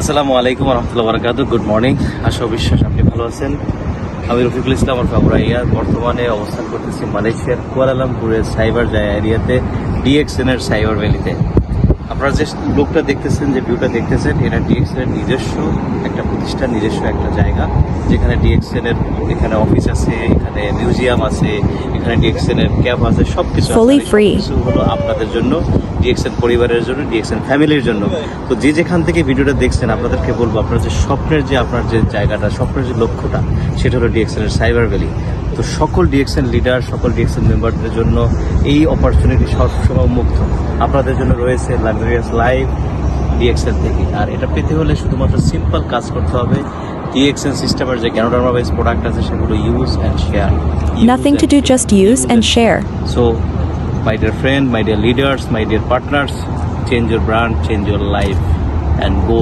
আসসালামু আলাইকুম রহমতুল্লাহ বারাকাত। Good morning আশা বিশ্বাস আপনি ভালো আছেন। আমি রফিকুল ইসলাম আর ফাবরাইয়া বর্তমানে অবস্থান করতেছি মালয়েশিয়ার কুয়ালালামপুরের সাইবার জায়গা এরিয়াতে ডিএক্সএন এর সাইবার ভ্যালিতে। আপনারা যে লোকটা দেখতেছেন, যে ভিউটা দেখতেছেন, এটা ডিএক্সএন এর নিজস্ব একটা প্রতিষ্ঠান, নিজস্ব একটা জায়গা, যেখানে ডিএক্সএন এর এখানে অফিস আছে, এখানে মিউজিয়াম আছে এখানে ডিএক্সএন এর ক্যাব আছে free. সবকিছু হলো আপনাদের জন্য ডিএক্সএন পরিবারের জন্য ডিএক্সএন ফ্যামিলির জন্য। তো যে যেখান থেকে ভিডিওটা দেখছেন আপনাদেরকে বলব আপনার যে স্বপ্নের যে আপনার যে জায়গাটা স্বপ্নের যে লক্ষ্যটা সেটা হলো ডিএক্সএন এর সাইবার ভ্যালি তো সকল ডিএক্সএন লিডার সকল ডিএক্সএন মেম্বারদের জন্য এই অপরচুনিটি সবসময় মুক্ত আপনাদের জন্য রয়েছে লাক্সারিয়াস লাইফ ডিএক্সএন থেকে। আর এটা পেতে হলে শুধুমাত্র সিম্পল কাজ করতে হবে। ডিএক্সএন সিস্টেমের যে ক্যানোডার্মা বেস প্রোডাক্ট আছে সেগুলো use and share Nothing to do, just use and share. So, my dear friend, my dear leaders, my dear partners, change your brand, change your life, and go